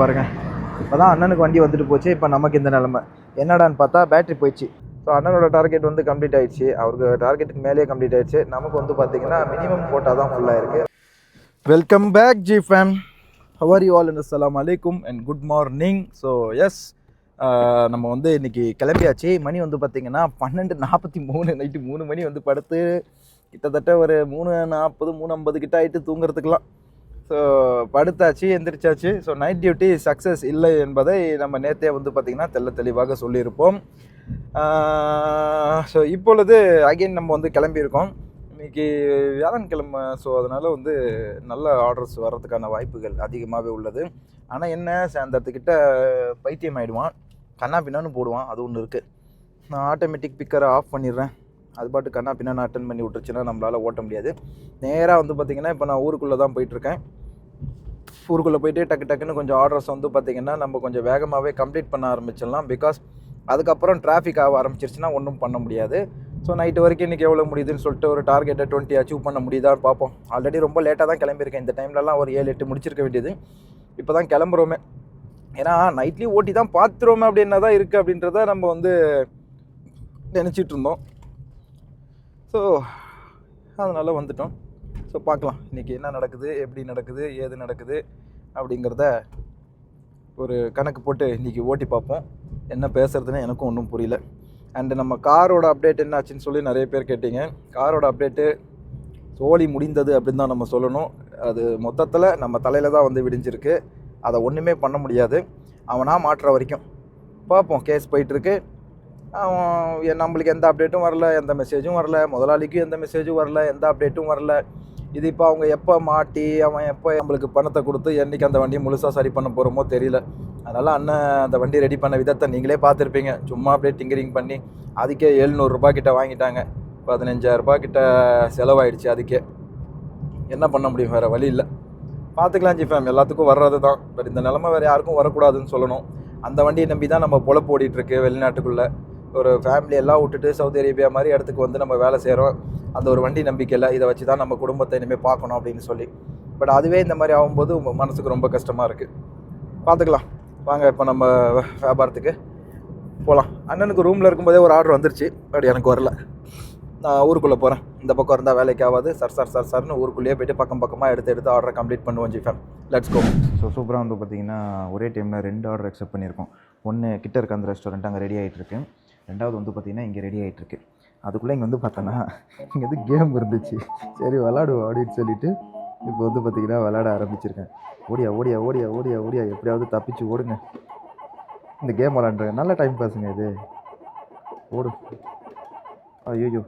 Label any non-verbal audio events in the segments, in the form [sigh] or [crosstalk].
பாருங்க. இப்போ தான் அண்ணனுக்கு வண்டி வந்துட்டு போச்சு. இப்போ நமக்கு இந்த நிலமை. என்னடான்னு பார்த்தா பேட்டரி போயிடுச்சு. ஸோ அண்ணனோட டார்கெட் வந்து கம்ப்ளீட் ஆயிடுச்சு. அவருக்கு டார்கெட்டுக்கு மேலேயே கம்ப்ளீட் ஆயிடுச்சு. நமக்கு வந்து பார்த்தீங்கன்னா மினிமம் கோட்டா தான் ஃபுல்லாக இருக்குது welcome back G fam how are you all இன் அஸ்லாம் அலைக்கும் and good morning so yes நம்ம வந்து இன்னைக்கு கிளம்பியாச்சு. மணி வந்து பார்த்திங்கன்னா பன்னெண்டு நாற்பத்தி மூணு நைட்டு மூணு மணி வந்து படுத்து கிட்டத்தட்ட ஒரு மூணு நாற்பது மூணு ஐம்பது கிட்ட ஆகிட்டு தூங்குறதுக்கெலாம் ஸோ படுத்தாச்சு எந்திரிச்சாச்சு. ஸோ நைட் டியூட்டி சக்ஸஸ் இல்லை என்பதை நம்ம நேற்றே வந்து பார்த்திங்கன்னா தெள்ள தெளிவாக சொல்லியிருப்போம். ஸோ இப்பொழுது அகைன் நம்ம வந்து கிளம்பியிருக்கோம். இன்றைக்கி வியாழன்கிழமை ஸோ அதனால் வந்து நல்ல ஆர்டர்ஸ் வர்றதுக்கான வாய்ப்புகள் அதிகமாகவே உள்ளது. ஆனால் என்ன சேர்ந்ததுக்கிட்ட பைத்தியம் ஆகிடுவான் கண்ணா பின்னான்னு போடுவான். அது ஒன்று இருக்குது நான் ஆட்டோமேட்டிக் பிக்கரை ஆஃப் பண்ணிடுறேன். அது பாட்டு கண்ணா பின்னா அட்டன் பண்ணி விட்டுருச்சுன்னா நம்மளால் ஓட்ட முடியாது. நேராக வந்து பார்த்திங்கன்னா இப்போ நான் ஊருக்குள்ளே தான் போயிட்டுருக்கேன். ஊருக்குள்ளே போயிட்டு டக்கு டக்குன்னு கொஞ்சம் ஆர்டர்ஸ் வந்து பார்த்திங்கன்னா நம்ம கொஞ்சம் வேகமாகவே கம்ப்ளீட் பண்ண ஆரம்பிச்சிடலாம். பிகாஸ் அதுக்கப்புறம் டிராஃபிக் ஆக ஆரம்பிச்சிருச்சுன்னா ஒன்றும் பண்ண முடியாது. ஸோ நைட்டு வரைக்கும் இன்றைக்கி எவ்வளோ முடியுதுன்னு சொல்லிட்டு ஒரு டார்கெட்டை டுவெண்ட்டி அச்சீவ் பண்ண முடியுதான்னு பார்ப்போம். ஆல்ரெடி ரொம்ப லேட்டாக தான் கிளம்பியிருக்கேன். இந்த டைம்லலாம் ஒரு ஏழு எட்டு முடிச்சிருக்க வேண்டியது. இப்போ தான் கிளம்புறோமே. ஏன்னா நைட்லேயும் ஓட்டி தான் பார்த்துருவோமே அப்படின்னா தான் இருக்குது அப்படின்றத நம்ம வந்து நினச்சிட்டு இருந்தோம். ஸோ அதனால் வந்துட்டோம். ஸோ பார்க்கலாம். இன்றைக்கி என்ன நடக்குது எப்படி நடக்குது ஏது நடக்குது அப்படிங்கிறத ஒரு கணக்கு போட்டு இன்றைக்கி ஓட்டி பார்ப்போம். என்ன பேசுகிறதுன்னு எனக்கும் ஒன்றும் புரியல. அண்டு நம்ம காரோட அப்டேட் என்ன ஆச்சுன்னு சொல்லி நிறைய பேர் கேட்டீங்க. காரோட அப்டேட்டு சோழி முடிந்தது அப்படின்னு தான் நம்ம சொல்லணும். அது மொத்தத்தில் நம்ம தலையில் தான் வந்து விடிஞ்சிருக்கு. அதை ஒன்றுமே பண்ண முடியாது. அவனாக மாற்றுற வரைக்கும். பார்ப்போம். கேஸ் போயிட்டுருக்கு நம்மளுக்கு எந்த அப்டேட்டும் வரல எந்த மெசேஜும் வரல முதலாளிக்கும் எந்த மெசேஜும் வரல எந்த அப்டேட்டும் வரல. இது இப்போ அவங்க எப்போ மாட்டி அவன் எப்போ நம்மளுக்கு பணத்தை கொடுத்து என்றைக்கு அந்த வண்டியை முழுசாக சரி பண்ண போகிறோமோ தெரியல. அதனால் அண்ணன் அந்த வண்டி ரெடி பண்ண விதத்தை நீங்களே பார்த்துருப்பீங்க. சும்மா அப்படியே டிங்கரிங் பண்ணி அதுக்கே எழுநூறுரூபா கிட்ட வாங்கிட்டாங்க. பதினஞ்சாயிரரூபா கிட்ட செலவாயிடுச்சு அதுக்கே. என்ன பண்ண முடியும்? வேறு வழி இல்லை. பார்த்துக்கலாம் ஜி ஃபேம் எல்லாத்துக்கும் வர்றது தான். பட் இந்த நிலமை வேறு யாருக்கும் வரக்கூடாதுன்னு சொல்லணும். அந்த வண்டியை நம்பி தான் நம்ம பொழப்பு ஓடிட்டுருக்கு வெளிநாட்டுக்குள்ளே. ஒரு ஃபேமிலி எல்லாம் விட்டுட்டு சவுதி அரேபியா மாதிரி இடத்துக்கு வந்து நம்ம வேலை செய்கிறோம் அந்த ஒரு வண்டி நம்பிக்கையில் இதை வச்சு தான் நம்ம குடும்பத்தை இனிமேல் பார்க்கணும் அப்படின்னு சொல்லி. பட் அதுவே இந்த மாதிரி ஆகும்போது உங்கள் மனசுக்கு ரொம்ப கஷ்டமாக இருக்குது பார்த்துக்கலாம். வாங்க இப்போ நம்ம வியாபாரத்துக்கு போகலாம் அண்ணனுக்கு ரூமில் இருக்கும்போதே ஒரு ஆர்டர் வந்துருச்சு. பட் எனக்கு வரல. நான் ஊருக்குள்ளே போகிறேன் இந்த பக்கம் இருந்தால் வேலைக்கு ஆகாது சார் சார் சார் சார்னு ஊருக்குள்ளேயே போய்ட்டு பக்கம் பக்கமாக எடுத்து எடுத்து ஆர்டரை கம்ப்ளீட் பண்ணுவோம் ஜிஃபேம் லெட்ஸ் கோ ஸோ சூப்பராக வந்து பார்த்தீங்கன்னா ஒரே டைமில் ரெண்டு ஆர்டர் அக்செப்ட் பண்ணியிருக்கோம். ஒன்று கிட்ட இருக்க அந்த ரெஸ்டாரண்ட் அங்கே ரெடி ஆகிட்டு இருக்கு. ரெண்டாவது வந்து பார்த்திங்கன்னா இங்கே ரெடி ஆகிட்டு இருக்கு அதுக்குள்ளே இங்கே வந்து பார்த்தோன்னா இங்கே வந்து கேம் இருந்துச்சு. சரி விளாடுவோம் அப்படின்னு சொல்லிட்டு இப்போ வந்து பார்த்திங்கன்னா விளாட ஆரம்பிச்சிருக்கேன். ஓடியா ஓடியா ஓடியா ஓடியா ஓடியா எப்படியாவது தப்பிச்சு ஓடுங்க. இந்த கேம் விளாண்டுறேன். நல்ல டைம் பாஸுங்க இது. ஓடு. ஐயோ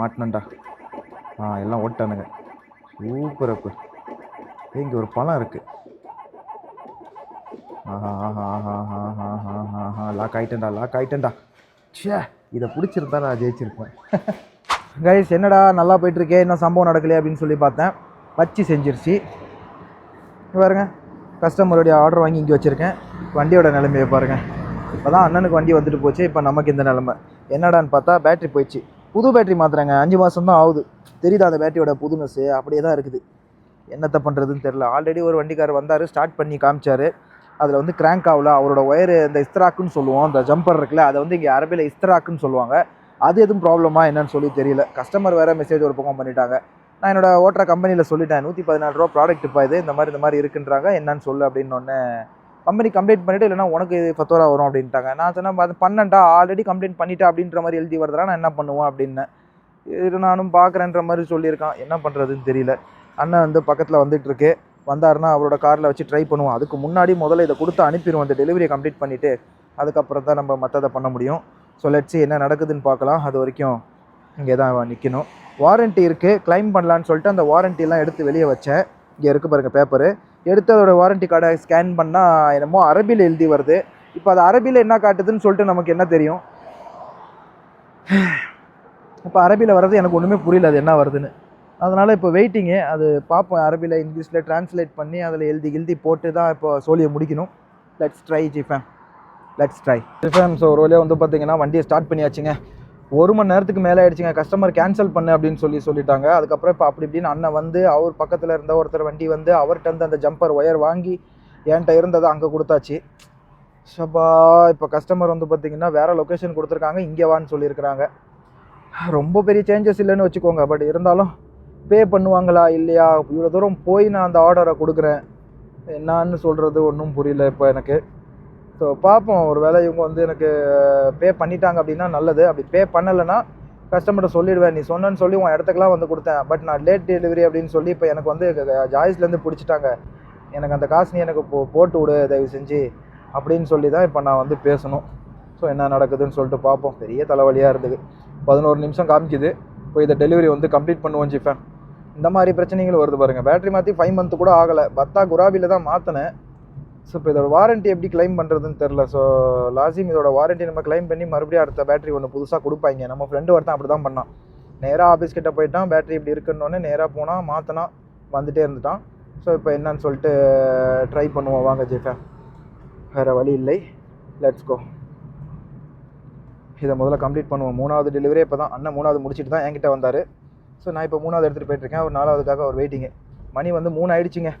மாட்டினண்டா ஆ எல்லாம் ஓட்டானுங்க சூப்பர் அப்பு. இங்கே ஒரு பழம் இருக்குது ஆஹா ஆஹா ஆஹா ஆஹா ஆஹா ஆஹா ஆஹா லாக் ஆகிட்டேன்டா லாக் ஆகிட்டேன்டா ச்சே இதை பிடிச்சிருந்தா நான் ஜெயிச்சிருப்பேன் கைஸ் என்னடா நல்லா போயிட்டுருக்கே இன்னும் சம்பவம் நடக்கலையே அப்படின்னு சொல்லி பார்த்தேன் வச்சு செஞ்சிருச்சு இங்க பாருங்க கஸ்டமருடைய ஆர்டர் வாங்கி இங்கே வச்சுருக்கேன் வண்டியோட நிலைமையை பாருங்கள் இப்போ தான் அண்ணனுக்கு வண்டி வந்துட்டு போச்சு இப்போ நமக்கு இந்த நிலமை என்னடான்னு பார்த்தா பேட்டரி போயிடுச்சு புது பேட்டரி மாற்றுறாங்க அஞ்சு மாதம் தான் ஆகுது தெரியுதா அந்த பேட்டரியோட புதுனஸ்ஸு அப்படியே தான் இருக்குது என்னத்தை பண்ணுறதுன்னு தெரில ஆல்ரெடி ஒரு வண்டிக்காரர் வந்தார் ஸ்டார்ட் பண்ணி காமிச்சார் அதில் வந்து கிராங்க் ஆகல அவரோட ஒயரு இந்த இஸ்திராக்குன்னு சொல்லுவோம் அந்த ஜம்பர் இருக்குல்ல அதை வந்து இங்கே அரபியில் இஸ்திராக்குன்னு சொல்லுவாங்க. அது எதுவும் ப்ராப்ளமா என்னன்னு சொல்லி தெரியல. கஸ்டமர் வேறு மெசேஜ் ஒரு பக்கம் பண்ணிட்டாங்க. நான் என்னோட ஓட்டுற கம்பெனியில் சொல்லிட்டேன் நூற்றி பதினாலு ரூபா ப்ராடக்ட் இப்போ இது இந்த மாதிரி இந்த மாதிரி இருக்குன்றாங்க. என்னன்னு சொல்லு அப்படின்னு ஒன்று கம்பெனி கம்ப்ளைண்ட் பண்ணிவிட்டு இல்லைனா உனக்கு இது பத்தோரா வரும் அப்படின்ட்டாங்க. நான் சொன்னேன் அது பண்ணண்டா? ஆல்ரெடி கம்ப்ளைண்ட் பண்ணிட்டேன் அப்படின்ற மாதிரி எழுதி வரதுனா நான் என்ன பண்ணுவேன் அப்படின்னேன். இது நானும் பார்க்குறேன்ற மாதிரி சொல்லியிருக்கான். என்ன பண்ணுறதுன்னு தெரியல. அண்ணன் வந்து பக்கத்தில் வந்துட்டுருக்கு. வந்தாருன்னா அவரோட காரில் வச்சு ட்ரை பண்ணுவோம். அதுக்கு முன்னாடி முதல்ல இதை கொடுத்து அனுப்பிடுவோம். அந்த டெலிவரியை கம்ப்ளீட் பண்ணிவிட்டு அதுக்கப்புறம் தான் நம்ம மற்றதை பண்ண முடியும். ஸோ லெட்ஸி என்ன நடக்குதுன்னு பார்க்கலாம். அது வரைக்கும் இங்கே தான் நிற்கணும் வாரண்ட்டி இருக்குது க்ளைம் பண்ணலான்னு சொல்லிட்டு அந்த வாரண்டிலாம் எடுத்து வெளியே வச்சேன். இங்கே இருக்குது பாருங்கள் பேப்பரு எடுத்து அதோடய வாரண்ட்டி கார்டை ஸ்கேன் பண்ணால் என்னமோ அரபியில் எழுதி வருது. இப்போ அது அரபியில் என்ன காட்டுதுன்னு சொல்லிட்டு நமக்கு என்ன தெரியும்? [sighs] இப்போ அரபியில் வர்றது எனக்கு ஒன்றுமே புரியல. அது என்ன வருதுன்னு. அதனால் இப்போ வெயிட்டிங்கு அது பார்ப்போம் அரபியில் இங்கிலீஷில் ட்ரான்ஸ்லேட் பண்ணி அதில் எழுதி எழுதி போட்டு தான் இப்போ சோழியை முடிக்கணும். Let's try G fam let's try G fam so ஒரு வழியாக வந்து பார்த்தீங்கன்னா வண்டியை ஸ்டார்ட் பண்ணியாச்சுங்க. ஒரு மணி நேரத்துக்கு மேலே ஆயிடுச்சுங்க. கஸ்டமர் கேன்சல் பண்ணு அப்படின்னு சொல்லி சொல்லிட்டாங்க. அதுக்கப்புறம் இப்போ அப்படி இப்படின்னு அண்ணன் வந்து அவர் பக்கத்தில் இருந்த ஒருத்தர் வண்டி வந்து அவர்கிட்ட இருந்து அந்த ஜம்பர் ஒயர் வாங்கி என்கிட்ட இருந்ததை அங்கே கொடுத்தாச்சு. ஷபா இப்போ கஸ்டமர் வந்து பார்த்தீங்கன்னா வேறு லொக்கேஷன் கொடுத்துருக்காங்க. இங்கே வான்னு சொல்லியிருக்கிறாங்க. ரொம்ப பெரிய சேஞ்சஸ் இல்லைன்னு வச்சுக்கோங்க. பட் இருந்தாலும் பே பண்ணுவாங்களா இல்லையா? இவ்வளோ தூரம் போய் நான் அந்த ஆர்டரை கொடுக்குறேன். என்னான்னு சொல்கிறது ஒன்றும் புரியல இப்போ எனக்கு. ஸோ பார்ப்போம் ஒரு வேளை இவங்க வந்து எனக்கு பே பண்ணிட்டாங்க அப்படின்னா நல்லது. அப்படி பே பண்ணலைன்னா கஸ்டமர்கிட்ட சொல்லிடுவேன். நீ சொன்னேன்னு சொல்லி உன் இடத்துக்குலாம் வந்து கொடுத்தேன். பட் நான் லேட் டெலிவரி அப்படின்னு சொல்லி இப்போ எனக்கு வந்து ஜாய்ஸ்லேருந்து பிடிச்சிட்டாங்க. எனக்கு அந்த காசு நீ எனக்கு போ போட்டு விடு தயவு செஞ்சு. அப்படின்னு சொல்லி தான் இப்போ நான் வந்து பேசணும். ஸோ என்ன நடக்குதுன்னு சொல்லிட்டு பார்ப்போம் பெரிய தலைவலியாக இருந்தது. பதினோரு நிமிஷம் காமிக்குது. இப்போ இதை டெலிவரி வந்து கம்ப்ளீட் பண்ணுவோம் ஜிஃபேன். இந்த மாதிரி பிரச்சனைகள் வருது பாருங்கள் பேட்டரி மாற்றி ஃபைவ் மந்த் கூட ஆகலை. பத்தா குராபியில் தான் மாற்றினேன் ஸோ இப்போ இதோட வாரண்ட்டி எப்படி க்ளைம் பண்ணுறதுன்னு தெரில ஸோ லாசிம் இதோட வாரண்ட்டி நம்ம கிளைம் பண்ணி மறுபடியும் அடுத்த பேட்டரி ஒன்று புதுசாக கொடுப்பாங்க. நம்ம ஃப்ரெண்டு ஒருத்தன் அப்படி தான் பண்ணான். நேராக ஆஃபீஸ் கிட்ட போயிட்டான். பேட்டரி இப்படி இருக்குன்னொன்னே நேராக போனால் மாற்றினா வந்துட்டே இருந்துட்டான். ஸோ இப்போ என்னன்னு சொல்லிட்டு ட்ரை பண்ணுவோம். வாங்க ஜிஃபேன் வேறு வழி இல்லை. லெட்ஸ் கோ இதை முதல்ல கம்ப்ளீட் பண்ணுவோம். மூணாவது டெலிவரி இப்போ தான் அண்ணன் மூணாவது முடிச்சுட்டு தான் என்கிட்ட வந்தார். ஸோ நான் இப்போ மூணாவது எடுத்துகிட்டு போயிட்டுருக்கேன். ஒரு நாலாவதுக்காக ஒரு வெயிட்டிங்கு மணி வந்து மூணு ஆயிடுச்சுங்க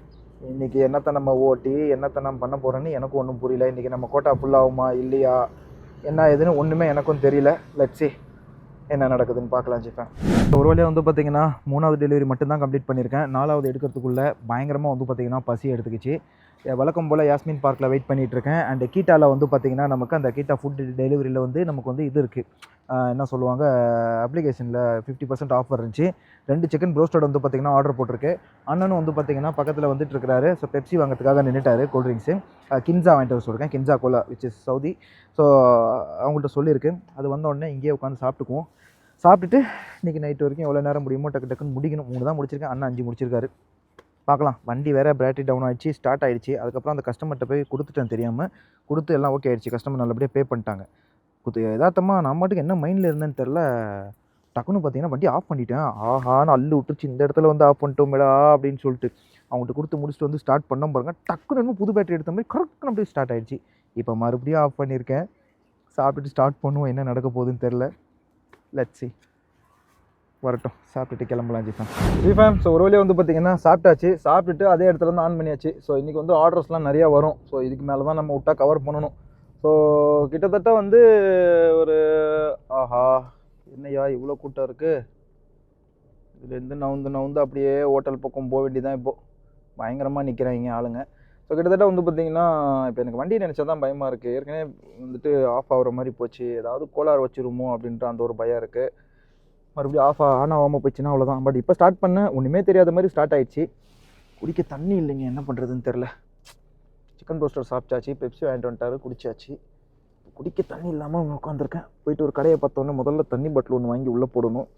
இன்றைக்கி என்னத்தை நம்ம ஓட்டி என்னத்தை நம்ம பண்ண போகிறோன்னு எனக்கும் ஒன்றும் புரியல. இன்றைக்கி நம்ம கோட்டா ஃபுல்லாகுமா இல்லையா? என்ன ஏதுன்னு ஒன்றுமே எனக்கும் தெரியல. லட்சி என்ன நடக்குதுன்னு பார்க்கலாம் ஜிஃபேன் ஒரு வழியாக வந்து பார்த்தீங்கன்னா மூணாவது டெலிவரி மட்டும்தான் கம்ப்ளீட் பண்ணியிருக்கேன். நாலாவது எடுக்கிறதுக்குள்ளே பயங்கரமாக வந்து பார்த்தீங்கன்னா பசி எடுத்துக்கிச்சு. வழக்கம் போல் யாஸ்மின் பார்க்கில் வெயிட் பண்ணிகிட்ருக்கேன் அண்டு அண்ட் கீட்டாவில் வந்து பார்த்திங்கன்னா நமக்கு அந்த கீட்டா ஃபுட் டெலிவரியில் வந்து நமக்கு வந்து இது இருக்குது என்ன சொல்லுவாங்க அப்ளிகேஷனில் ஃபிஃப்டி பர்சன்ட் ஆஃபர் இருந்துச்சு. ரெண்டு சிக்கன் ப்ரோஸ்டட் வந்து பார்த்தீங்கன்னா ஆர்டர் போட்டிருக்கு. அண்ணனும் வந்து பார்த்தீங்கன்னா பக்கத்தில் வந்துட்டு இருக்கிறாரு ஸோ பெப்சி வாங்குறதுக்காக கோல்ட் ட்ரிங்க்ஸு கின்சா வாங்கிட்டு வர சொல்லியிருக்கேன் Kinza cola which is Saudi so அவங்கள்ட்ட சொல்லியிருக்கு. அது வந்த உடனே இங்கேயே உட்காந்து சாப்பிட்டுக்குவோம். சாப்பிட்டுட்டு இன்றைக்கி நைட் வரைக்கும் எவ்வளோ நேரம் முடியுமோ டக்கு டக்குன்னு முடிக்கணும். மூணு தான் முடிச்சிருக்கேன். அண்ணன் அஞ்சு முடிச்சிருக்காரு. பார்க்கலாம். வண்டி வேறு பேட்டரி டவுன் ஆகிடுச்சு ஸ்டார்ட் ஆயிடுச்சு. அதுக்கப்புறம் அந்த கஸ்டமர்கிட்ட போய் கொடுத்துட்டேன் தெரியாமல் கொடுத்து எல்லாம் ஓகே ஆகிடுச்சு கஸ்டமர் நல்லபடியாக பே பண்ணிட்டாங்க. குத்து யதார்த்தமாக நான் மட்டும் என்ன மைண்டில் இருந்தேன்னு தெரில டக்குன்னு பார்த்தீங்கன்னா வண்டி ஆஃப் பண்ணிட்டேன். ஆஹான்னு அள்ளு விட்டுருச்சு. இந்த இடத்துல வந்து ஆஃப் பண்ணிட்டோமேடா அப்படின்னு சொல்லிட்டு. அவங்கள்ட்ட கொடுத்து முடிச்சுட்டு வந்து ஸ்டார்ட் பண்ண பாருங்க. டக்குன்னு இன்னும் புது பேட்டரி எடுத்த மாதிரி கரெக்டாக அப்படியே ஸ்டார்ட் ஆயிடுச்சு. இப்போ மறுபடியும் ஆஃப் பண்ணியிருக்கேன். சாப்பிட்டுட்டு ஸ்டார்ட் பண்ணுவோம். என்ன நடக்க போகுதுன்னு தெரில லெட்ஸ் வரட்டும். சாப்பிட்டுட்டு கிளம்பலாம் ஜிஃபேம் ஜிஃபேம் ஸோ ஒரு வழியாக வந்து பார்த்தீங்கன்னா சாப்பிட்டாச்சு. சாப்பிட்டுட்டு அதே இடத்துல இருந்து ஆன் பண்ணியாச்சு. ஸோ இன்றைக்கி வந்து ஆர்டர்ஸ்லாம் நிறையா வரும். ஸோ இதுக்கு மேலே தான் நம்ம விட்டா கவர் பண்ணணும். ஸோ கிட்டத்தட்ட வந்து ஒரு ஆஹா என்னய்யா இவ்வளோ கூட்டம் இருக்குது இதுலேருந்து நவுந்து நவுந்து அப்படியே ஹோட்டல் பக்கம் போக வேண்டியதான் இப்போது பயங்கரமாக நிற்கிறாங்க ஆளுங்க. ஸோ கிட்டத்தட்ட வந்து பார்த்தீங்கன்னா இப்போ எனக்கு வண்டி நினச்சா தான் பயமாக இருக்குது ஏற்கனவே வந்துட்டு ஆஃப் ஆகிற மாதிரி போச்சு. ஏதாவது கோளாறு வச்சிருமோ அப்படின்ற அந்த ஒரு பயம் இருக்குது மறுபடியும் ஆஃப் ஆன் ஆகாமல் போச்சுன்னா அவ்வளோதான் பட் இப்போ ஸ்டார்ட் பண்ண ஒன்றுமே தெரியாத மாதிரி ஸ்டார்ட் ஆயிடுச்சு. குடிக்க தண்ணி இல்லைங்க என்ன பண்ணுறதுன்னு தெரில சிக்கன் ரோஸ்டர் சாப்பிட்டாச்சு பெப்சி வாங்கிட்டு வந்துட்டாரு குடிச்சாச்சு. குடிக்க தண்ணி இல்லாமல் உட்காந்துருக்கேன் போயிட்டு ஒரு கடையை பார்த்தோன்னே முதல்ல தண்ணி பாட்டில் ஒன்று வாங்கி உள்ளே போடணும்.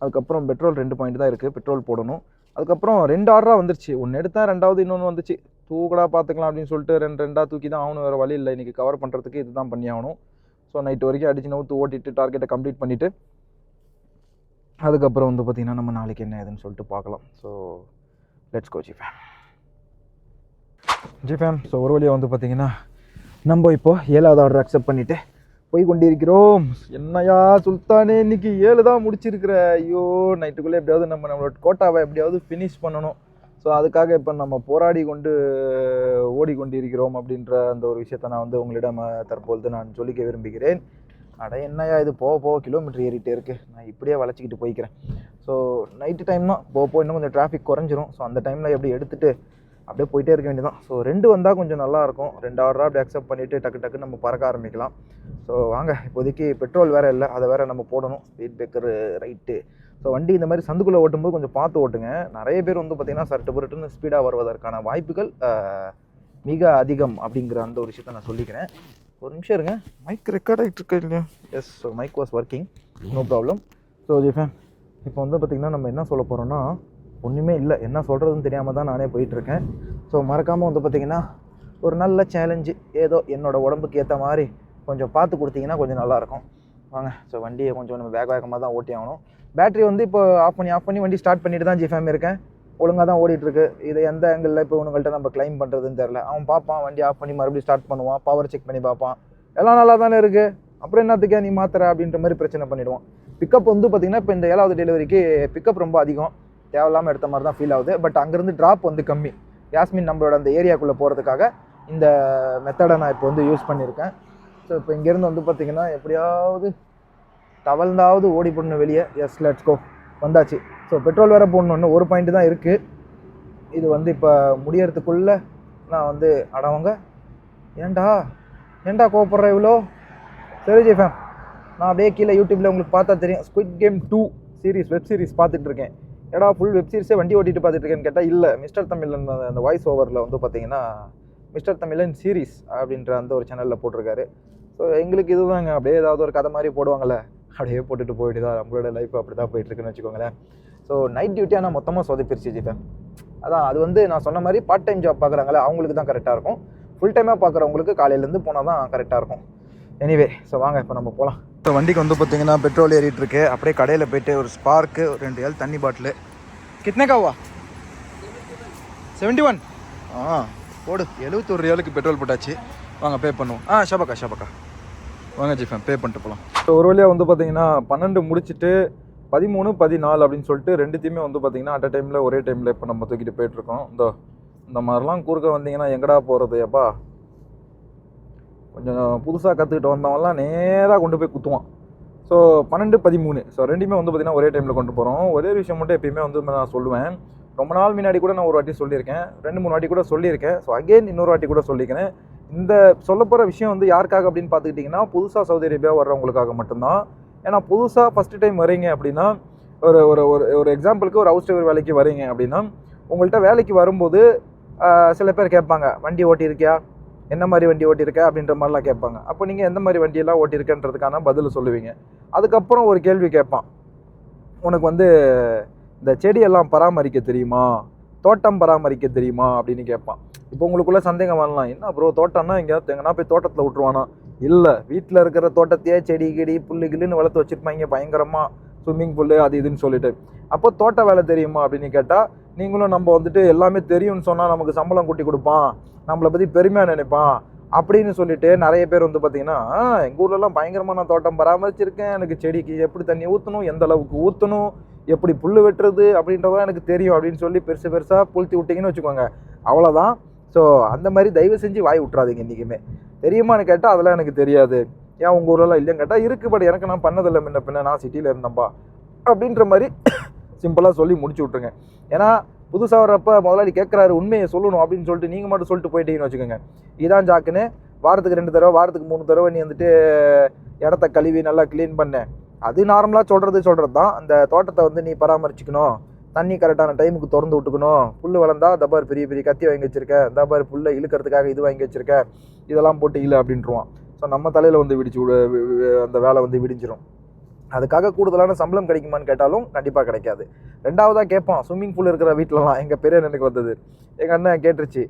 அதுக்கப்புறம் பெட்ரோல் ரெண்டு பாயிண்ட் தான் இருக்குது பெட்ரோல் போடணும். அதுக்கப்புறம் ரெண்டு ஆர்டராக வந்துருச்சு. ஒன்று எடுத்தால் ரெண்டாவது இன்னொன்று வந்துச்சு. தூக்கடா பார்த்துக்கலாம் அப்படின்னு சொல்லிட்டு ரெண்டு ரெண்டாக தூக்கி தான் ஆகணும் வேறு வழி இல்லை. இன்றைக்கி கவர் பண்ணுறதுக்கு இதுதான் பண்ணி ஆகணும். ஸோ நைட்டு வரைக்கும் அடிச்சு நவுத்து ஓட்டிட்டு டார்கெட்டை கம்ப்ளீட் பண்ணிவிட்டு அதுக்கப்புறம் வந்து பார்த்திங்கன்னா நம்ம நாளைக்கு என்ன ஏதுன்னு சொல்லிட்டு பார்க்கலாம். So let's go G fam G fam so ஒரு வழியாக வந்து பார்த்திங்கன்னா நம்ம இப்போ ஏழாவது ஆர்டர் அக்செப்ட் பண்ணிவிட்டு போய் கொண்டிருக்கிறோம் என்னையா சுல்தானே இன்னைக்கு ஏழு தான் முடிச்சிருக்கிற. ஐயோ நைட்டுக்குள்ளே எப்படியாவது நம்ம நம்மளோட கோட்டாவை எப்படியாவது ஃபினிஷ் பண்ணணும். ஸோ அதுக்காக இப்போ நம்ம போராடி கொண்டு ஓடிக்கொண்டிருக்கிறோம் அப்படின்ற அந்த ஒரு விஷயத்தை நான் வந்து உங்களிடம் தற்பொழுது நான் சொல்லிக்க விரும்புகிறேன். அட என்னையா இது? போக போக கிலோமீட்டர் ஏறிட்டே இருக்கு. நான் இப்படியே வளைச்சிக்கிட்டு போய்க்கிறேன். ஸோ நைட்டு டைம் தான் போக போக இன்னும் கொஞ்சம் டிராஃபிக் குறைஞ்சிரும். ஸோ அந்த டைமில் எப்படி எடுத்துகிட்டு அப்படியே போயிட்டே இருக்க வேண்டியதான் ஸோ ரெண்டு வந்தால் கொஞ்சம் நல்லாயிருக்கும் ரெண்டு ஆர்டராக அப்படி அக்செப்ட் பண்ணிவிட்டு டக்கு டக்குன்னு நம்ம பறக்க ஆரம்பிக்கலாம். ஸோ வாங்க இப்போதைக்கு பெட்ரோல் வேறு இல்லை. அதை வேறு நம்ம போடணும். ஸ்பீட் பிரேக்கரு ரைட்டு ஸோ வண்டி இந்த மாதிரி சந்துக்குள்ளே ஓட்டும்போது கொஞ்சம் பார்த்து ஓட்டுங்க. நிறைய பேர் வந்து பார்த்திங்கன்னா சரட்டு புரட்டுன்னு ஸ்பீடாக வருவதற்கான வாய்ப்புகள் மிக அதிகம் அப்படிங்கிற அந்த ஒரு விஷயத்த நான் சொல்லிக்கிறேன். ஒரு நிமிஷம் இருங்க. மைக் ரெக்கார்ட் ஆகிட்டு இருக்கா இல்லையா? Yes so mic was working no problem so G fam இப்போ வந்து பார்த்திங்கன்னா நம்ம என்ன சொல்ல போகிறோன்னா ஒன்றுமே இல்லை. என்ன சொல்கிறதுன்னு தெரியாமல் தான் நானே போயிட்டுருக்கேன் ஸோ மறக்காமல் வந்து பார்த்திங்கன்னா ஒரு நல்ல சேலஞ்சு ஏதோ என்னோட உடம்புக்கு ஏற்ற மாதிரி கொஞ்சம் பார்த்து கொடுத்தீங்கன்னா கொஞ்சம் நல்லாயிருக்கும் வாங்க ஸோ வண்டியை கொஞ்சம் நம்ம வேக வேகமாக தான் ஓட்டி ஆகணும். பேட்டரி வந்து இப்போ ஆஃப் பண்ணி ஆஃப் பண்ணி வண்டி ஸ்டார்ட் பண்ணிட்டு தான் ஜிஃபேம் இருக்கேன். ஒழுங்காக தான் ஓடிட்டு இருக்கு இது எந்த ஆங்கிளில் இப்போ உங்கள்கிட்ட நம்ம கிளைம் பண்ணுறதுன்னு தெரில அவன் பார்ப்பான் வண்டி ஆஃப் பண்ணி மறுபடியும் ஸ்டார்ட் பண்ணுவான் பவர் செக் பண்ணி பார்ப்பான் எல்லாம் நல்லா தானே இருக்குது அப்புறம் என்னத்துக்கே நீ மாத்துற அப்படின்ற மாதிரி பிரச்சனை பண்ணிடுவான். பிக்கப் வந்து பார்த்திங்கன்னா இப்போ இந்த ஏழாவது டெலிவரிக்கு பிக்கப் ரொம்ப அதிகம். தேவையில்லாமல் எடுத்த மாதிரி தான் ஃபீல் ஆகுது. பட் அங்கேருந்து ட்ராப் வந்து கம்மி. யாஸ்மின் நம்மளோட அந்த ஏரியாக்குள்ளே போகிறதுக்காக இந்த மெத்தடை நான் இப்போ வந்து யூஸ் பண்ணியிருக்கேன். ஸோ இப்போ இங்கேருந்து வந்து பார்த்தீங்கன்னா எப்படியாவது தவழ்ந்தாவது ஓடி போடணும் வெளியே. எஸ் லெட்ஸ் கோ வந்தாச்சு. ஸோ பெட்ரோல் வேறு போடணுன்னு ஒரு பாயிண்ட் தான் இருக்குது இது வந்து இப்போ முடியறதுக்குள்ளே நான் வந்து அடவங்க. ஏன்டா? ஏன்டா கோவப்படுற இவ்வளோ சரி ஜெய்ஃபேம் நான் அப்படியே கீழே யூடியூப்பில் உங்களுக்கு பார்த்தா தெரியும். Squid Game two series web series பார்த்துட்டு இருக்கேன். ஏடா ஃபுல் வெப் சீரிஸே வண்டி ஓட்டிட்டு பார்த்துட்டு இருக்கேன்னு கேட்டால் இல்லை. மிஸ்டர் தமிழன் அந்த- வாய்ஸ் ஓவரில் வந்து பார்த்தீங்கன்னா மிஸ்டர் தமிழன் சீரிஸ் அப்படின்ற அந்த ஒரு சேனலில் போட்டிருக்காரு. ஸோ எங்களுக்கு இதுதாங்க. அப்படியே ஏதாவது ஒரு கதை மாதிரி போடுவாங்கள்ல அப்படியே போட்டுட்டு போயிட்டு தான் நம்மளோட லைஃப் அப்படி தான் போயிட்டுருக்குன்னு வச்சுக்கோங்களேன். ஸோ நைட் டியூட்டியாக நான் மொத்தமாக சொதப்பிரிச்சு ஜிப்பேன் அதான் அது வந்து நான் சொன்ன மாதிரி பார்ட் டைம் ஜாப் பார்க்குறாங்களே அவங்களுக்கு தான் கரெக்டாக இருக்கும். ஃபுல் டைமாக பார்க்குறவங்களுக்கு காலையிலேருந்து போனால் தான் கரெக்டாக இருக்கும். எனிவே ஸோ வாங்க இப்போ நம்ம போகலாம் இப்போ வண்டிக்கு வந்து பார்த்தீங்கன்னா பெட்ரோல் ஏறிட்டு இருக்கு. அப்படியே கடையில் போயிட்டு ஒரு ஸ்பார்க்கு ஒரு ரெண்டு ஏழு தண்ணி பாட்டிலு கிட்னே காவா செவன்ட்டி ஒன் ஆ போடு. எழுபத்தொரு ஏழுக்கு பெட்ரோல் போட்டாச்சு. வாங்க பே பண்ணுவோம். ஆ ஷபக்கா ஷபக்கா. வாங்க ஜிஃபேன் பே பண்ணிட்டு போகலாம் ஸோ ஒரு வழியாக வந்து பார்த்தீங்கன்னா பன்னெண்டு முடிச்சுட்டு பதிமூணு பதினாலு அப்படின்னு சொல்லிட்டு ரெண்டுத்தையுமே வந்து பார்த்தீங்கன்னா அட் டைமில் ஒரே டைமில் இப்போ நம்ம தூக்கிட்டு போயிட்டுருக்கோம் இந்த இந்த மாதிரிலாம் குறுக்க வந்தீங்கன்னா எங்கடா போகிறது எப்பா கொஞ்சம் புதுசாக கற்றுக்கிட்டு வந்தவன்லாம் நேராக கொண்டு போய் குத்துவான். ஸோ பன்னெண்டு பதிமூணு. ஸோ ரெண்டுமே வந்து பார்த்திங்கன்னா ஒரே டைமில் கொண்டு போகிறோம் ஒரே விஷயம் மட்டும் எப்பயுமே வந்து நான் சொல்லுவேன். ரொம்ப நாள் முன்னாடி கூட நான் ஒரு வாட்டி சொல்லியிருக்கேன். ரெண்டு மூணு வாட்டி கூட சொல்லியிருக்கேன். ஸோ அகெயின் இன்னொரு வாட்டி கூட சொல்லிக்கிறேன். இந்த சொல்ல போகிற விஷயம் வந்து யாருக்காக அப்படின்னு பார்த்துக்கிட்டிங்கன்னா புதுசாக சவுதி அரேபியா வர்றவங்களுக்காக மட்டும்தான். ஏன்னா புதுசாக ஃபஸ்ட்டு டைம் வரீங்க அப்படின்னா ஒரு ஒரு ஒரு ஒரு எக்ஸாம்பிளுக்கு ஒரு ஹவுஸ் டிரைவர் வேலைக்கு வரீங்க அப்படின்னா உங்கள்கிட்ட வேலைக்கு வரும்போது சில பேர் கேட்பாங்க வண்டி ஓட்டியிருக்கியா? என்ன மாதிரி வண்டி ஓட்டியிருக்க? அப்படின்ற மாதிரிலாம் கேட்பாங்க. அப்போ நீங்கள் எந்த மாதிரி வண்டியெல்லாம் ஓட்டியிருக்கன்றதுக்கான பதில் சொல்லுவீங்க. அதுக்கப்புறம் ஒரு கேள்வி கேட்பான். உனக்கு வந்து இந்த செடியெல்லாம் பராமரிக்க தெரியுமா? தோட்டம் பராமரிக்க தெரியுமா? அப்படின்னு கேட்பான். இப்போ உங்களுக்குள்ளே சந்தேகம் வரலாம். என்ன ப்ரோ தோட்டம்னா எங்கேயாவது எங்கன்னா போய் தோட்டத்தில் விட்டுருவானா? இல்லை வீட்டில் இருக்கிற தோட்டத்தையே செடி கிடி புல்லு கில்லுன்னு வளர்த்து வச்சுருப்பாங்க பயங்கரமாக ஸ்விம்மிங் பூல் அது இதுன்னு சொல்லிட்டு. அப்போ தோட்ட வேலை தெரியுமா அப்படின்னு கேட்டால் நீங்களும் நம்ம வந்துட்டு எல்லாமே தெரியும்னு சொன்னால் நமக்கு சம்பளம் கூட்டி கொடுப்பான் நம்மளை பற்றி பெருமையாக நினைப்பான் அப்படின்னு சொல்லிட்டு நிறைய பேர் வந்து பார்த்தீங்கன்னா எங்கள் ஊர்லலாம் பயங்கரமாக நான் தோட்டம் பராமரிச்சிருக்கேன் எனக்கு செடிக்கு எப்படி தண்ணி ஊற்றணும் எந்த அளவுக்கு ஊற்றணும் எப்படி புல் வெட்டுறது அப்படின்றதான் எனக்கு தெரியும் அப்படின்னு சொல்லி பெருசு பெருசாக புழுத்தி விட்டிங்கன்னு வச்சுக்கோங்க. அவ்வளோதான் ஸோ அந்த மாதிரி தயவு செஞ்சு வாய் விட்றாதீங்க இன்றைக்குமே தெரியுமான்னு கேட்டால் அதெல்லாம் எனக்கு தெரியாது. ஏன் உங்கள் ஊரெல்லாம் இல்லைன்னு கேட்டால் இருக்குது பட் எனக்கு நான் பண்ணதில்லை முன்ன பின்ன. நான் சிட்டியில் இருந்தேன்ப்பா அப்படின்ற மாதிரி சிம்பிளாக சொல்லி முடிச்சு விட்ருங்க ஏன்னா புதுசாக வர்றப்ப முதலாளி கேட்குறாரு உண்மையை சொல்லணும் அப்படின்னு சொல்லிட்டு நீங்கள் மட்டும் சொல்லிட்டு போயிட்டீங்கன்னு வச்சுக்கோங்க. இதான் ஜாக்குன்னு வாரத்துக்கு ரெண்டு தடவை வாரத்துக்கு மூணு தடவை நீ வந்துட்டு இடத்த கழுவி நல்லா க்ளீன் பண்ண. அது நார்மலாக சொல்கிறது சொல்கிறது தான் அந்த தோட்டத்தை வந்து நீ பராமரிச்சுக்கணும். தண்ணி கரெக்டான டைமுக்கு திறந்து விட்டுக்கணும். புல் வளர்ந்தா தபார் பெரிய பெரிய கத்தி வாங்கி வச்சிருக்க. தபார் புல்லை இழுக்கிறதுக்காக இது வாங்கி வச்சிருக்க. இதெல்லாம் போட்டு இல்லை அப்படின்ட்டுருவான் ஸோ நம்ம தலையில் வந்து விடிச்சு விடு அந்த வேலை வந்து விடிஞ்சிடும் அதுக்காக கூடுதலான சம்பளம் கிடைக்குமான்னு கேட்டாலும் கண்டிப்பாக கிடைக்காது. ரெண்டாவதாக கேட்பான் ஸ்விம்மிங் பூல் இருக்கிற வீட்டிலலாம் எங்கள் பெரிய அண்ணனுக்கு வந்தது. எங்கள் அண்ணன் கேட்டுருச்சு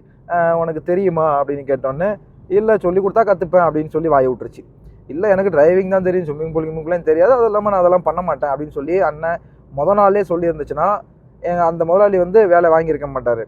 உனக்கு தெரியுமா? அப்படின்னு கேட்டோன்னே இல்லை சொல்லி கொடுத்தா கற்றுப்பேன் அப்படின்னு சொல்லி வாய விட்டுருச்சு. இல்லை எனக்கு டிரைவிங் தான் தெரியும் ஸ்விம்மிங் பூல் கிம்மிங்லாம் தெரியாது. அது இல்லாமல் நான் அதெல்லாம் பண்ண மாட்டேன் அப்படின்னு சொல்லி அண்ணன் முத நாளே சொல்லியிருந்துச்சுன்னா அந்த முதலாளி வந்து வேலை வாங்கியிருக்க மாட்டார்.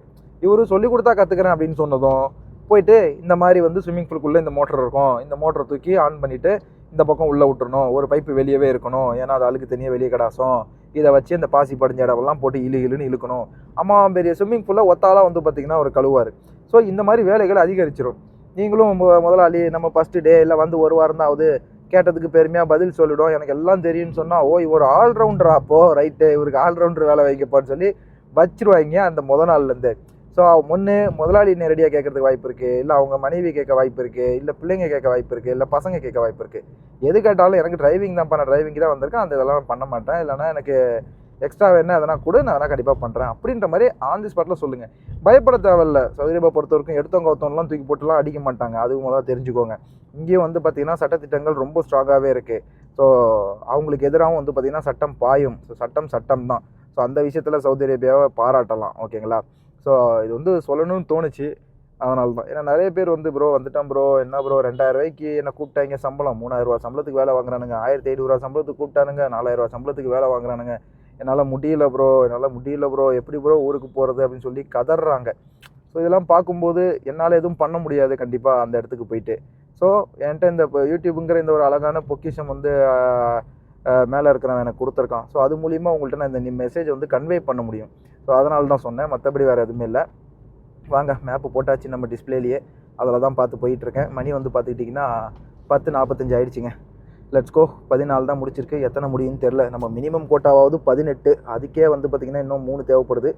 இவரு சொல்லி கொடுத்தா கற்றுக்கிறேன் அப்படின்னு சொன்னதும் போயிட்டு இந்த மாதிரி வந்து ஸ்விம்மிங் பூலுக்குள்ளே இந்த மோட்டர் இருக்கும். இந்த மோட்டரை தூக்கி ஆன் பண்ணிவிட்டு இந்த பக்கம் உள்ளே விட்டுறணும். ஒரு பைப்பு வெளியவே இருக்கணும். ஏன்னா அது அழுக்கு தனியாக வெளியே கிடாசும். இதை வச்சு இந்த பாசி படிஞ்ச இடமெல்லாம் போட்டு இழு இழுன்னு இழுக்கணும். அம்மா பெரிய ஸ்விம்மிங் பூலில் ஒத்தாலாம் வந்து பார்த்திங்கன்னா ஒரு கழுவார் ஸோ இந்த மாதிரி வேலைகள் அதிகரிச்சிடும் நீங்களும் முதலாளி நம்ம ஃபஸ்ட்டு டே இல்லை வந்து ஒரு வாரம் தான் ஆகுது. கேட்டதுக்கு பெருமையாக பதில் சொல்லிடும். எனக்கு எல்லாம் தெரியும்னு சொன்னால் ஓ இவர் ஆல்ரவுண்டரா அப்போ ரைட்டு இவருக்கு ஆல்ரவுண்டர் வேலை வைக்கப்பான்னு சொல்லி வச்சிருவாங்க அந்த முத நாள்லேருந்து. ஸோ முன்னே முதலாளி நேரடியாக கேட்கறதுக்கு வாய்ப்பு இருக்குது இல்லை அவங்க மனைவி கேட்க வாய்ப்பு இருக்குது இல்லை பிள்ளைங்க கேட்க வாய்ப்பு இருக்குது இல்லை பசங்க கேட்க வாய்ப்பு இருக்குது எது கேட்டாலும் எனக்கு டிரைவிங் தான் பண்ண டிரைவிங் தான் வந்திருக்கேன். அந்த இதெல்லாம் பண்ண மாட்டேன். இல்லைனா எனக்கு எக்ஸ்ட்ரா வேணா எதனா கூட நான் வேணா கண்டிப்பாக பண்ணுறேன் அப்படின்ற மாதிரி ஆன் தி ஸ்பாட்டில் சொல்லுங்கள் பயப்பட தேவையில்ல. சௌரியபா பொறுத்த வரைக்கும் எடுத்தவங்க ஒருத்தவங்கலாம் தூக்கி போட்டுலாம் அடிக்க மாட்டாங்க. அது முதல்ல தெரிஞ்சுக்கோங்க. இங்கேயும் வந்து பார்த்திங்கன்னா சட்டத்திட்டங்கள் ரொம்ப ஸ்ட்ராங்காகவே இருக்குது ஸோ அவங்களுக்கு எதிராகவும் வந்து பார்த்திங்கன்னா சட்டம் பாயும். ஸோ சட்டம் சட்டம் தான். ஸோ அந்த விஷயத்தில் சவுதி அரேபியாவை பாராட்டலாம். ஓகேங்களா? ஸோ இது வந்து சொல்லணும்னு தோணுச்சு. அதனால தான். ஏன்னா நிறைய பேர் வந்து ப்ரோ வந்துட்டான் ப்ரோ. என்ன ப்ரோ? ரெண்டாயிரம் ரூபாய்க்கு என்ன கூப்பிட்டாங்க? சம்பளம் மூணாயிரரூவா ரூபா சம்பளத்துக்கு வேலை வாங்குறானுங்க. ஆயிரத்தி ஐநூறுரூவா சம்பளத்துக்கு கூப்பிட்டானுங்க. நாலாயிரம் ரூபா சம்பளத்துக்கு வேலை வாங்குறானுங்க. என்னால் முடியல ப்ரோ என்னால் முடியல ப்ரோ எப்படி ப்ரோ ஊருக்கு போகிறது அப்படின்னு சொல்லி கதறாங்க. ஸோ இதெல்லாம் பார்க்கும்போது என்னால் எதுவும் பண்ண முடியாது கண்டிப்பாக அந்த இடத்துக்கு போயிட்டு. ஸோ என்கிட்ட இந்த இப்போ யூடியூப்புங்கிற இந்த ஒரு அழகான பொக்கிஷம் வந்து மேலே இருக்கிறவன் எனக்கு கொடுத்துருக்கான். ஸோ அது மூலிமா உங்கள்கிட்ட நான் இந்த மெசேஜ் வந்து கன்வே பண்ண முடியும். ஸோ அதனால தான் சொன்னேன். மற்றபடி வேறு எதுவுமே இல்லை. வாங்க மேப்பு போட்டாச்சு நம்ம டிஸ்பிளேலேயே அதில் தான் பார்த்து போயிட்டுருக்கேன் மணி வந்து பார்த்துக்கிட்டிங்கன்னா பத்து நாற்பத்தஞ்சு ஆயிடுச்சுங்க. லெட்ஸ் கோ பதினாலு தான் முடிச்சிருக்கு. எத்தனை முடியும்னு தெரில நம்ம மினிமம் கோட்டாவாவது பதினெட்டு. அதுக்கே வந்து பார்த்திங்கன்னா இன்னும் மூணு தேவைப்படுது.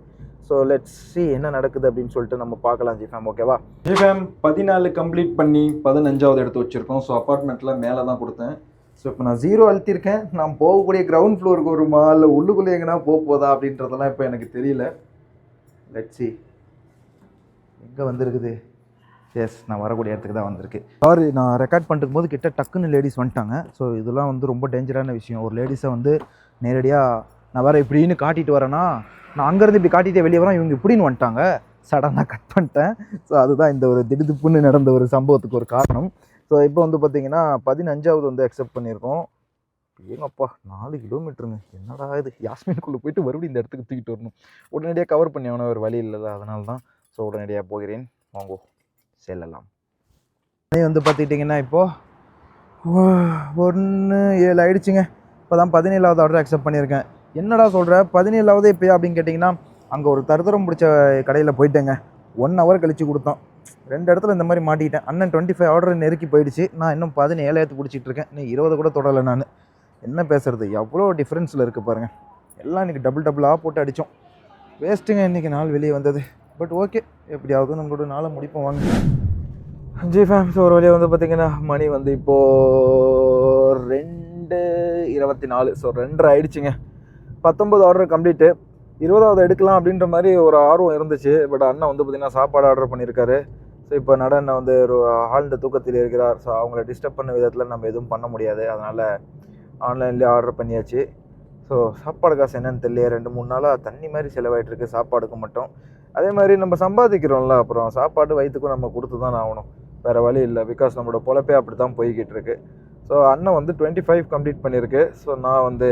ஸோ லெட்ஸ் சி என்ன நடக்குது அப்படின்னு சொல்லிட்டு நம்ம பார்க்கலாம் ஜிஃபேம் ஓகேவா ஜிஃபேம் பதினாலு கம்ப்ளீட் பண்ணி பதினஞ்சாவது எடுத்து வச்சுருக்கோம். ஸோ அப்பார்ட்மெண்ட்டில் மேலே தான் கொடுத்தேன். ஸோ இப்போ நான் ஜீரோ அழுத்திருக்கேன். நான் போகக்கூடிய கிரவுண்ட் ஃப்ளோருக்கு வருமா இல்லை உள்ளுக்குள்ளே எங்கன்னா போக போதா அப்படின்றதெல்லாம் இப்போ எனக்கு தெரியல. லெட்ஸ் சி எங்கே வந்திருக்குது? எஸ் நான் வரக்கூடிய இடத்துக்கு தான் வந்திருக்கு. சாரி நான் ரெக்கார்ட் பண்ணுறது போது கிட்ட டக்குன்னு லேடிஸ் வந்துட்டாங்க. ஸோ இதெல்லாம் வந்து ரொம்ப டேஞ்சரான விஷயம். ஒரு லேடிஸை வந்து நேரடியாக நான் வேறு இப்படின்னு காட்டிட்டு வரேன்னா நான் அங்கேருந்து இப்படி காட்டிட்டே வெளியே வரேன் இவங்க இப்படின்னு வந்துட்டாங்க. சடனாக கட் பண்ணிட்டேன். ஸோ அதுதான் இந்த ஒரு திடுதுப்புன்னு நடந்த ஒரு சம்பவத்துக்கு ஒரு காரணம். ஸோ இப்போ வந்து பார்த்தீங்கன்னா பதினஞ்சாவது வந்து அக்செப்ட் பண்ணியிருக்கோம் ஏங்கப்பா நாலு கிலோமீட்டருங்க என்னடா இது? யாஸ்மின்குள்ளே போயிட்டு மறுபடியும் இந்த இடத்துக்கு தூக்கிட்டு வரணும். உடனடியாக கவர் பண்ணி அவனை ஒரு வழி இல்லை அதனால தான் ஸோ உடனடியாக போகிறேன். வாங்கோ. செல்லலாம். மணி வந்து பார்த்துக்கிட்டிங்கன்னா இப்போது ஒன்று ஏழு ஆயிடுச்சுங்க. இப்போ தான் பதினேழாவது ஆர்டர் அக்செப்ட் பண்ணியிருக்கேன். என்னடா சொல்கிற பதினேழாவது இப்போயா அப்படின்னு கேட்டிங்கன்னா அங்கே ஒரு தருதரம் பிடிச்ச கடையில் போயிட்டேங்க. ஒன் ஹவர் கழித்து கொடுத்தோம். ரெண்டு இடத்துல இந்த மாதிரி மாட்டிக்கிட்டேன். அண்ணன் டுவெண்ட்டி ஃபைவ் ஆர்டர் நெருக்கி போயிடுச்சு. நான் இன்னும் பதினேழாயிரத்து பிடிச்சிட்டு இருக்கேன். இன்னும் இருபது கூட தொடலை நான். என்ன பேசுகிறது எவ்வளோ டிஃப்ரென்ஸில் இருக்குது பாருங்கள் எல்லாம் இன்றைக்கி டபுள் டபுளாக போட்டு அடித்தோம் வேஸ்ட்டுங்க இன்றைக்கி நாள் வெளியே வந்தது. பட் ஓகே எப்படியாவது நம்மளோட நாளை முடிப்போம். வாங்க. ஜி ஃபேம்ஸ் ஒரு வழியாக வந்து பார்த்தீங்கன்னா மணி வந்து இப்போது ரெண்டு இருபத்தி நாலு ஸோ ரெண்டரை ஆயிடுச்சுங்க. பத்தொம்பது ஆர்டர் கம்ப்ளீட்டு இருபதாவது எடுக்கலாம் அப்படின்ற மாதிரி ஒரு ஆர்வம் இருந்துச்சு. பட் அண்ணன் வந்து பார்த்திங்கன்னா சாப்பாடு ஆர்டர் பண்ணியிருக்காரு. ஸோ இப்போ நட அண்ணன் வந்து ஒரு ஆழ்ந்த தூக்கத்தில் இருக்கிறார். ஸோ அவங்கள டிஸ்டர்ப் பண்ண விதத்தில் நம்ம எதுவும் பண்ண முடியாது. அதனால் ஆன்லைன்லேயே ஆர்டர் பண்ணியாச்சு. ஸோ சாப்பாடு காசு என்னென்னு தெரியல ரெண்டு மூணு நாளாக தண்ணி மாதிரி செலவாயிட்டு இருக்கு சாப்பாடுக்கு மட்டும். அதே மாதிரி நம்ம சம்பாதிக்கிறோம்ல அப்புறம் சாப்பாடு வயிற்றுக்கும் நம்ம கொடுத்து தான் ஆகணும். வேறு வழி இல்லை. பிகாஸ் நம்மளோட பொழப்பே அப்படி தான் போய்கிட்டு இருக்கு. ஸோ அண்ணன் வந்து டுவெண்ட்டி ஃபைவ் கம்ப்ளீட் பண்ணியிருக்கு. ஸோ நான் வந்து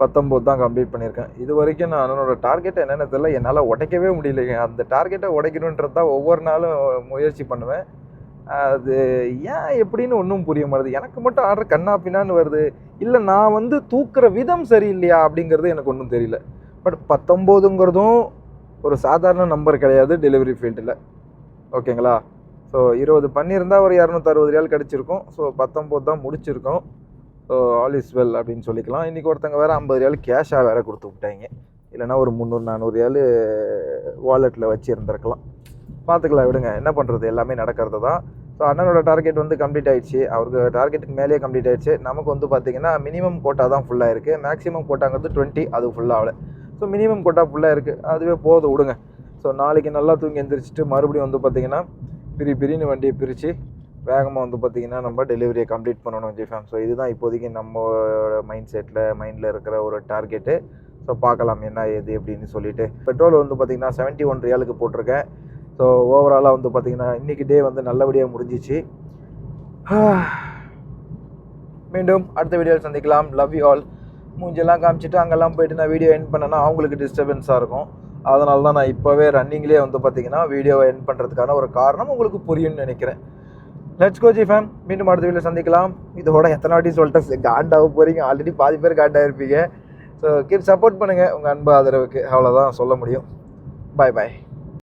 பத்தொம்போது தான் கம்ப்ளீட் பண்ணியிருக்கேன். இது வரைக்கும் நான் அண்ணனோட டார்கெட் என்னென்ன தெரியல. என்னால் உடைக்கவே முடியலைங்க. அந்த டார்கெட்டை உடைக்கணுன்றது தான் ஒவ்வொரு நாளும் முயற்சி பண்ணுவேன். அது ஏன் எப்படின்னு ஒன்றும் புரிய மாட்டேது. எனக்கு மட்டும் ஆர்டர் கண்ணா பின்னான்னு வருது. இல்லை நான் வந்து தூக்குற விதம் சரியில்லையா அப்படிங்கிறது எனக்கு ஒன்றும் தெரியல. பட் பத்தொம்போதுங்கிறதும் ஒரு சாதாரண நம்பர் கிடையாது டெலிவரி ஃபீல்டில் ஓகேங்களா ஸோ இருபது பண்ணியிருந்தால் ஒரு இரநூத்தறுபது ரியால் கிடச்சிருக்கும். ஸோ பத்தொம்போது தான் முடிச்சிருக்கோம். ஸோ ஆல் இஸ் வெல் அப்படின்னு சொல்லிக்கலாம். இன்றைக்கி ஒருத்தங்க வேறு ஐம்பது ரியால் கேஷாக வேறு கொடுத்து விட்டாங்க. இல்லைன்னா ஒரு முந்நூறு நானூறு ரியால் வாலெட்டில் வச்சு இருந்திருக்கலாம் பார்த்துக்கலாம் விடுங்க. என்ன பண்ணுறது எல்லாமே நடக்கிறது தான். ஸோ அண்ணனோட டார்கெட் வந்து கம்ப்ளீட் ஆகிடுச்சு அவருக்கு டார்கெட்டுக்கு மேலேயே கம்ப்ளீட் ஆகிடுச்சு நமக்கு வந்து பார்த்திங்கன்னா மினிமம் கோட்டா தான் ஃபுல்லாக இருக்குது மேக்ஸிமம் கோட்டாங்கிறது டுவெண்ட்டி அது ஃபுல்லாக ஸோ மினிமம் கொட்டா ஃபுல்லாக இருக்குது அதுவே போதும் விடுங்க. ஸோ நாளைக்கு நல்லா தூங்கி எந்திரிச்சிட்டு மறுபடியும் வந்து பார்த்தீங்கன்னா பிரி பிரின்னு வண்டியை பிரித்து வேகமாக வந்து பார்த்திங்கன்னா நம்ம டெலிவரியை கம்ப்ளீட் பண்ணணும் ஜிஃபேம் ஸோ இதுதான் இப்போதைக்கு நம்மளோட மைண்ட் செட்டில் மைண்டில் இருக்கிற ஒரு டார்கெட்டு ஸோ பார்க்கலாம் என்ன ஏது அப்படின்னு சொல்லிட்டு. பெட்ரோல் வந்து பார்த்திங்கன்னா செவன்ட்டி ஒன் ரியாலுக்கு போட்டிருக்கேன். ஸோ ஓவராலாக வந்து பார்த்திங்கன்னா இன்றைக்கி டே வந்து நல்லபடியாக முடிஞ்சிச்சு. [sighs] மீண்டும் அடுத்த வீடியோவில் சந்திக்கலாம். லவ் யூ ஆல் மூஞ்செல்லாம் காமிச்சிட்டு அங்கெல்லாம் போயிட்டு நான் வீடியோ எண்ட் பண்ணேன்னா அவங்களுக்கு டிஸ்டர்பன்ஸாக இருக்கும். அதனால தான் நான் இப்போவே ரன்னிங்லேயே வந்து பார்த்தீங்கன்னா வீடியோவை எண்ட் பண்ணுறதுக்கான ஒரு காரணம் உங்களுக்கு புரியும்னு நினைக்கிறேன். லெட்ஸ் கோஜி ஃபேம் மீண்டும் அடுத்த வீடியோ சந்திக்கலாம். இதோட எத்தனை வாட்டி சொல்லிட்டேன். காண்டாக போகிறீங்க ஆல்ரெடி பாதி பேர் காண்டாக இருப்பீங்க. ஸோ கீப் சப்போர்ட் பண்ணுங்கள் உங்கள் அன்பு ஆதரவுக்கு அவ்வளோதான் சொல்ல முடியும். பாய் பாய்